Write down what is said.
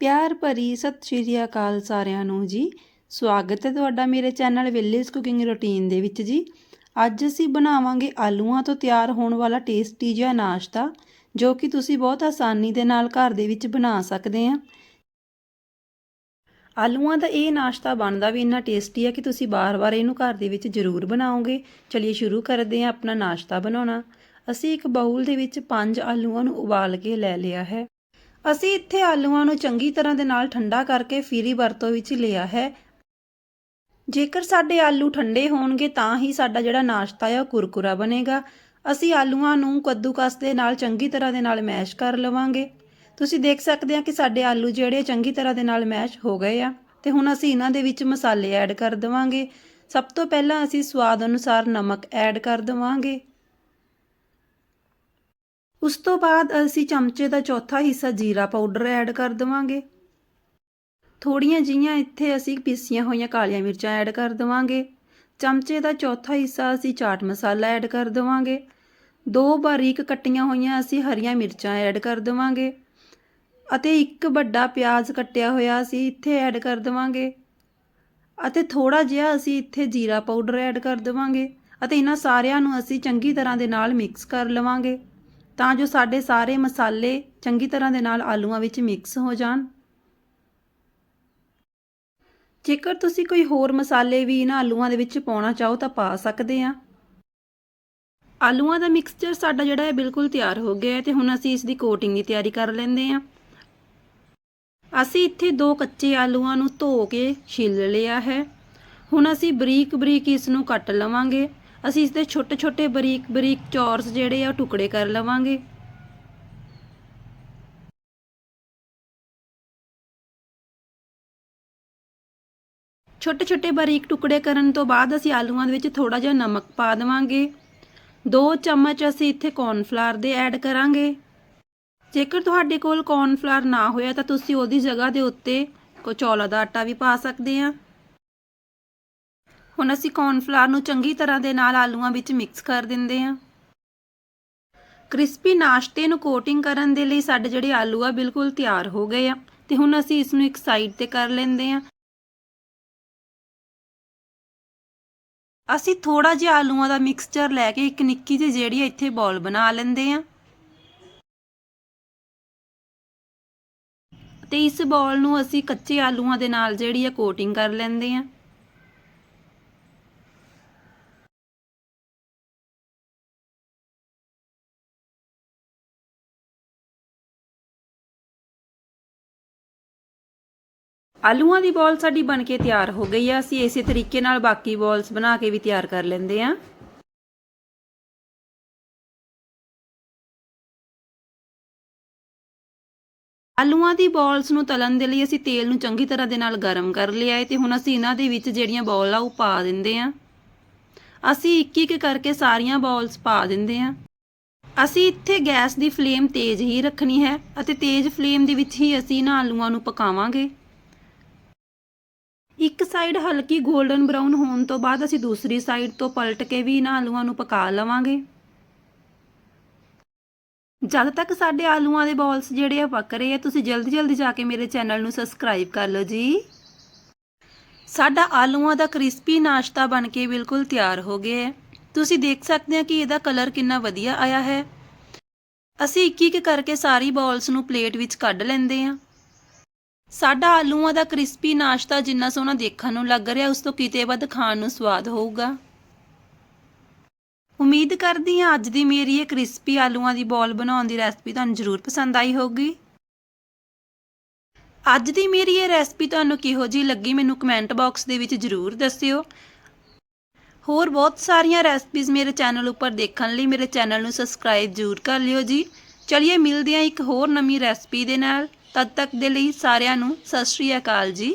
ਪਿਆਰ ਭਰੀ ਸਤਿ ਸ਼੍ਰੀ ਅਕਾਲ ਸਾਰਿਆਂ ਨੂੰ ਜੀ। ਸਵਾਗਤ ਹੈ ਤੁਹਾਡਾ ਮੇਰੇ ਚੈਨਲ ਵਿਲੇਜ ਕੁਕਿੰਗ ਰੁਟੀਨ ਦੇ ਵਿੱਚ ਜੀ। ਅੱਜ ਅਸੀਂ ਬਣਾਵਾਂਗੇ ਆਲੂਆਂ ਤੋਂ ਤਿਆਰ ਹੋਣ ਵਾਲਾ ਟੇਸਟੀ ਜਿਹਾ ਨਾਸ਼ਤਾ, ਜੋ ਕਿ ਤੁਸੀਂ ਬਹੁਤ ਆਸਾਨੀ ਦੇ ਨਾਲ ਘਰ ਦੇ ਵਿੱਚ ਬਣਾ ਸਕਦੇ ਆ ਆਲੂਆਂ ਦਾ ਇਹ ਨਾਸ਼ਤਾ ਬਣਦਾ ਵੀ ਇੰਨਾ ਟੇਸਟੀ ਹੈ ਕਿ ਤੁਸੀਂ ਬਾਰ-ਬਾਰ ਇਹਨੂੰ ਘਰ ਦੇ ਵਿੱਚ ਜ਼ਰੂਰ ਬਣਾਓਗੇ। ਚਲਿਏ ਸ਼ੁਰੂ ਕਰਦੇ ਹਾਂ ਆਪਣਾ ਨਾਸ਼ਤਾ ਬਣਾਉਣਾ। ਅਸੀਂ ਇੱਕ ਬਾਉਲ ਦੇ ਵਿੱਚ ਪੰਜ ਆਲੂਆਂ ਨੂੰ ਉਬਾਲ ਕੇ ਲੈ ਲਿਆ ਹੈ। ਅਸੀਂ ਇੱਥੇ ਆਲੂਆਂ ਨੂੰ ਚੰਗੀ ਤਰ੍ਹਾਂ ਦੇ ਨਾਲ ਠੰਡਾ ਕਰਕੇ ਫੀਰੀ ਵਰਤੋਂ ਵਿੱਚ ਲਿਆ ਹੈ। ਜੇਕਰ ਸਾਡੇ ਆਲੂ ਠੰਡੇ ਹੋਣਗੇ, ਤਾਂ ਹੀ ਸਾਡਾ ਜਿਹੜਾ ਨਾਸ਼ਤਾ ਹੈ, ਉਹ ਕੁਰਕੁਰਾ ਬਣੇਗਾ। ਅਸੀਂ ਆਲੂਆਂ ਨੂੰ ਕੱਦੂਕਸ ਦੇ ਨਾਲ ਚੰਗੀ ਤਰ੍ਹਾਂ ਦੇ ਨਾਲ ਮੈਸ਼ ਕਰ ਲਵਾਂਗੇ। ਤੁਸੀਂ ਦੇਖ ਸਕਦੇ ਆ ਕਿ ਸਾਡੇ ਆਲੂ ਜਿਹੜੇ ਚੰਗੀ ਤਰ੍ਹਾਂ ਦੇ ਨਾਲ ਮੈਸ਼ ਹੋ ਗਏ ਆ ਤੇ ਹੁਣ ਅਸੀਂ ਇਹਨਾਂ ਦੇ ਵਿੱਚ ਮਸਾਲੇ ਐਡ ਕਰ ਦਵਾਂਗੇ। ਸਭ ਤੋਂ ਪਹਿਲਾਂ ਅਸੀਂ ਸਵਾਦ ਅਨੁਸਾਰ ਨਮਕ ਐਡ ਕਰ ਦਵਾਂਗੇ। ਉਸ ਤੋਂ ਬਾਅਦ ਅਸੀਂ ਚਮਚੇ ਦਾ ਚੌਥਾ ਹਿੱਸਾ ਜੀਰਾ ਪਾਊਡਰ ਐਡ ਕਰ ਦਵਾਂਗੇ। ਥੋੜੀਆਂ ਜੀਆਂ ਇੱਥੇ ਅਸੀਂ ਪੀਸੀਆਂ ਹੋਈਆਂ ਕਾਲੀਆਂ ਮਿਰਚਾਂ ਐਡ ਕਰ ਦਵਾਂਗੇ। ਚਮਚੇ ਦਾ ਚੌਥਾ ਹਿੱਸਾ ਅਸੀਂ ਚਾਟ ਮਸਾਲਾ ਐਡ ਕਰ ਦਵਾਂਗੇ। ਦੋ ਬਾਰੀਕ ਕੱਟੀਆਂ ਹੋਈਆਂ ਅਸੀਂ ਹਰੀਆਂ ਮਿਰਚਾਂ ਐਡ ਕਰ ਦਵਾਂਗੇ। ਅਤੇ ਇੱਕ ਵੱਡਾ ਪਿਆਜ਼ ਕੱਟਿਆ ਹੋਇਆ ਅਸੀਂ ਇੱਥੇ ਐਡ ਕਰ ਦਵਾਂਗੇ। ਅਤੇ ਥੋੜਾ ਜਿਹਾ ਅਸੀਂ ਇੱਥੇ ਜੀਰਾ ਪਾਊਡਰ ਐਡ ਕਰ ਦਵਾਂਗੇ। ਅਤੇ ਇਹਨਾਂ ਸਾਰਿਆਂ ਨੂੰ ਅਸੀਂ ਚੰਗੀ ਤਰ੍ਹਾਂ ਦੇ ਨਾਲ ਮਿਕਸ ਕਰ ਲਵਾਂਗੇ। ਤਾਂ ਜੋ ਸਾਡੇ ਸਾਰੇ ਮਸਾਲੇ ਚੰਗੀ ਤਰ੍ਹਾਂ ਦੇ ਨਾਲ ਆਲੂਆਂ ਵਿੱਚ ਮਿਕਸ ਹੋ ਜਾਣ। ਜੇਕਰ ਤੁਸੀਂ ਕੋਈ ਹੋਰ ਮਸਾਲੇ ਵੀ ਇਹਨਾਂ ਆਲੂਆਂ ਦੇ ਵਿੱਚ ਪਾਉਣਾ ਚਾਹੋ ਤਾਂ ਪਾ ਸਕਦੇ ਆ। ਆਲੂਆਂ ਦਾ ਮਿਕਸਚਰ ਸਾਡਾ ਜਿਹੜਾ ਹੈ ਬਿਲਕੁਲ ਤਿਆਰ ਹੋ ਗਿਆ ਹੈ ਤੇ ਹੁਣ ਅਸੀਂ ਇਸ ਦੀ ਕੋਟਿੰਗ ਦੀ ਤਿਆਰੀ ਕਰ ਲੈਂਦੇ ਆ ਅਸੀਂ ਇੱਥੇ ਦੋ ਕੱਚੇ ਆਲੂਆਂ ਨੂੰ ਧੋ ਕੇ ਛਿੱਲ ਲਿਆ ਹੈ। ਹੁਣ ਅਸੀਂ ਬਰੀਕ ਬਰੀਕ ਇਸ ਨੂੰ ਕੱਟ ਲਵਾਂਗੇ। ਅਸੀਂ ਇਸ ਦੇ ਛੋਟੇ ਛੋਟੇ ਬਰੀਕ ਬਰੀਕ ਚੌਰਸ ਜਿਹੜੇ ਆ ਟੁਕੜੇ ਕਰ ਲਵਾਂਗੇ। ਛੋਟੇ ਛੋਟੇ ਬਰੀਕ ਟੁਕੜੇ ਕਰਨ ਤੋਂ ਬਾਅਦ ਅਸੀਂ ਆਲੂਆਂ ਦੇ ਵਿੱਚ ਥੋੜਾ ਜਿਹਾ ਨਮਕ ਪਾ ਦੇਵਾਂਗੇ। 2 ਚਮਚ ਅਸੀਂ ਇੱਥੇ ਕੌਰਨਫਲਾਰ ਦੇ ਐਡ ਕਰਾਂਗੇ। ਜੇਕਰ ਤੁਹਾਡੇ ਕੋਲ ਕੌਰਨਫਲਾਰ ਨਾ ਹੋਇਆ ਤਾਂ ਤੁਸੀਂ ਉਹਦੀ ਜਗ੍ਹਾ ਦੇ ਉੱਤੇ ਕੋ ਚੌਲਾ ਦਾ ਆਟਾ ਵੀ ਪਾ ਸਕਦੇ ਆ। ਹੁਣ ਅਸੀਂ ਕੌਰਨਫਲਾਰ ਨੂੰ ਚੰਗੀ ਤਰ੍ਹਾਂ ਦੇ ਨਾਲ ਆਲੂਆਂ ਵਿੱਚ ਮਿਕਸ ਕਰ ਦਿੰਦੇ ਹਾਂ। ਕ੍ਰਿਸਪੀ ਨਾਸ਼ਤੇ ਨੂੰ ਕੋਟਿੰਗ ਕਰਨ ਦੇ ਲਈ ਸਾਡੇ ਜਿਹੜੇ ਆਲੂ ਆ ਬਿਲਕੁਲ ਤਿਆਰ ਹੋ ਗਏ ਆ ਤੇ ਹੁਣ ਅਸੀਂ ਇਸ ਨੂੰ ਇੱਕ ਸਾਈਡ ਤੇ ਕਰ ਲੈਂਦੇ ਆ ਅਸੀਂ ਥੋੜਾ ਜਿਹਾ ਆਲੂਆਂ ਦਾ ਮਿਕਸਚਰ ਲੈ ਕੇ ਇੱਕ ਨਿੱਕੀ ਜਿਹੀ ਜਿਹੜੀ ਇੱਥੇ ਬੋਲ ਬਣਾ ਲੈਂਦੇ ਆ ਤੇ ਇਸ ਬੋਲ ਨੂੰ ਅਸੀਂ ਕੱਚੇ ਆਲੂਆਂ ਦੇ ਨਾਲ ਜਿਹੜੀ ਆ ਕੋਟਿੰਗ ਕਰ ਲੈਂਦੇ ਆ ਆਲੂਆਂ ਦੀ ਬੋਲ ਸਾਡੀ ਬਣ ਕੇ ਤਿਆਰ ਹੋ ਗਈ ਆ। ਅਸੀਂ ਇਸੇ ਤਰੀਕੇ ਨਾਲ ਬਾਕੀ ਬੋਲਸ ਬਣਾ ਕੇ ਵੀ ਤਿਆਰ ਕਰ ਲੈਂਦੇ ਆ। ਆਲੂਆਂ ਦੀ ਬੋਲਸ ਨੂੰ ਤਲਣ ਦੇ ਲਈ ਅਸੀਂ ਤੇਲ ਨੂੰ ਚੰਗੀ ਤਰ੍ਹਾਂ ਦੇ ਨਾਲ ਗਰਮ ਕਰ ਲਿਆ ਹੈ ਤੇ ਹੁਣ ਅਸੀਂ ਇਹਨਾਂ ਦੇ ਵਿੱਚ ਜਿਹੜੀਆਂ ਬੋਲ ਆ ਉਹ ਪਾ ਦਿੰਦੇ ਆ। ਅਸੀਂ ਇੱਕ ਇੱਕ ਕਰਕੇ ਸਾਰੀਆਂ ਬੋਲਸ ਪਾ ਦਿੰਦੇ ਆ। ਅਸੀਂ ਇੱਥੇ ਗੈਸ ਦੀ ਫਲੇਮ ਤੇਜ਼ ਹੀ ਰੱਖਣੀ ਹੈ ਅਤੇ ਤੇਜ਼ ਫਲੇਮ ਦੇ ਵਿੱਚ ਹੀ ਅਸੀਂ ਇਹਨਾਂ ਆਲੂਆਂ ਨੂੰ ਪਕਾਵਾਂਗੇ। ਇੱਕ ਸਾਈਡ ਹਲਕੀ 골ਡਨ ਬਰਾਊਨ ਹੋਣ ਤੋਂ ਬਾਅਦ ਅਸੀਂ ਦੂਸਰੀ ਸਾਈਡ ਤੋਂ ਪਲਟ ਕੇ ਵੀ ਇਹਨਾਂ ਆਲੂਆਂ ਨੂੰ ਪਕਾ ਲਵਾਂਗੇ। ਜਦ ਤੱਕ ਸਾਡੇ ਆਲੂਆਂ ਦੇ ਬਾਲਸ ਜਿਹੜੇ ਆ ਪੱਕ ਰਹੇ ਆ, ਤੁਸੀਂ ਜਲਦੀ ਜਲਦੀ ਜਾ ਕੇ ਮੇਰੇ ਚੈਨਲ ਨੂੰ ਸਬਸਕ੍ਰਾਈਬ ਕਰ ਲਓ ਜੀ। ਸਾਡਾ ਆਲੂਆਂ ਦਾ ਕ੍ਰਿਸਪੀ ਨਾਸ਼ਤਾ ਬਣ ਕੇ ਬਿਲਕੁਲ ਤਿਆਰ ਹੋ ਗਿਆ ਹੈ। ਤੁਸੀਂ ਦੇਖ ਸਕਦੇ ਹੋ ਕਿ ਇਹਦਾ ਕਲਰ ਕਿੰਨਾ ਵਧੀਆ ਆਇਆ ਹੈ। ਅਸੀਂ ਇੱਕ ਇੱਕ ਕਰਕੇ ਸਾਰੀ ਬਾਲਸ ਨੂੰ ਪਲੇਟ ਵਿੱਚ ਕੱਢ ਲੈਂਦੇ ਹਾਂ ਸਾਡਾ ਆਲੂਆਂ ਦਾ ਕ੍ਰਿਸਪੀ ਨਾਸ਼ਤਾ ਜਿੰਨਾ ਸੋਹਣਾ ਦੇਖਣ ਨੂੰ ਲੱਗ ਰਿਹਾ, ਉਸ ਤੋਂ ਕਿਤੇ ਵੱਧ ਖਾਣ ਨੂੰ ਸਵਾਦ ਹੋਊਗਾ। ਉਮੀਦ ਕਰਦੀ ਹਾਂ ਅੱਜ ਦੀ ਮੇਰੀ ਇਹ ਕ੍ਰਿਸਪੀ ਆਲੂਆਂ ਦੀ ਬੋਲ ਬਣਾਉਣ ਦੀ ਰੈਸਪੀ ਤੁਹਾਨੂੰ ਜ਼ਰੂਰ ਪਸੰਦ ਆਈ ਹੋਊਗੀ। ਅੱਜ ਦੀ ਮੇਰੀ ਇਹ ਰੈਸਪੀ ਤੁਹਾਨੂੰ ਕਿਹੋ ਜਿਹੀ ਲੱਗੀ, ਮੈਨੂੰ ਕਮੈਂਟ ਬਾਕਸ ਦੇ ਵਿੱਚ ਜ਼ਰੂਰ ਦੱਸਿਓ। ਹੋਰ ਬਹੁਤ ਸਾਰੀਆਂ ਰੈਸਪੀਜ਼ ਮੇਰੇ ਚੈਨਲ ਉੱਪਰ ਦੇਖਣ ਲਈ ਮੇਰੇ ਚੈਨਲ ਨੂੰ ਸਬਸਕ੍ਰਾਈਬ ਜ਼ਰੂਰ ਕਰ ਲਿਓ ਜੀ। ਚਲਿਏ ਮਿਲਦੇ ਹਾਂ ਇੱਕ ਹੋਰ ਨਵੀਂ ਰੈਸਪੀ ਦੇ ਨਾਲ। ਤਦ ਤੱਕ ਦੇ ਲਈ ਸਾਰਿਆਂ ਨੂੰ ਸਤਿ ਸ਼੍ਰੀ ਅਕਾਲ ਜੀ।